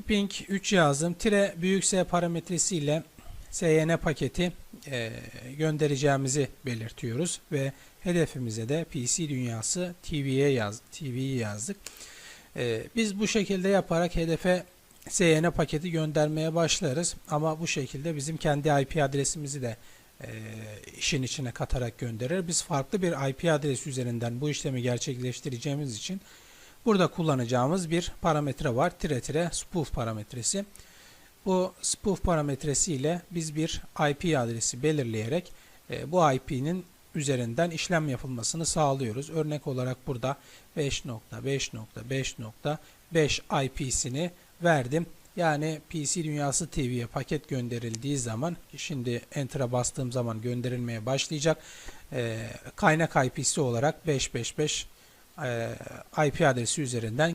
Ping 3 yazdım. Tire büyük S parametresiyle SYN paketi e, göndereceğimizi belirtiyoruz ve hedefimize de PC dünyası TV'ye yaz TV'yi yazdık. E, biz bu şekilde yaparak hedefe SYN paketi göndermeye başlarız ama bu şekilde bizim kendi IP adresimizi de e, işin içine katarak gönderir. Biz farklı bir IP adresi üzerinden bu işlemi gerçekleştireceğimiz için burada kullanacağımız bir parametre var. Tire tire spoof parametresi. Bu spoof parametresi ile biz bir IP adresi belirleyerek e, bu IP'nin üzerinden işlem yapılmasını sağlıyoruz. Örnek olarak burada 5.5.5.5 IP'sini verdim. Yani PC Dünyası TV'ye paket gönderildiği zaman şimdi Enter'a bastığım zaman gönderilmeye başlayacak. E, kaynak IP'si olarak 555 e, IP adresi üzerinden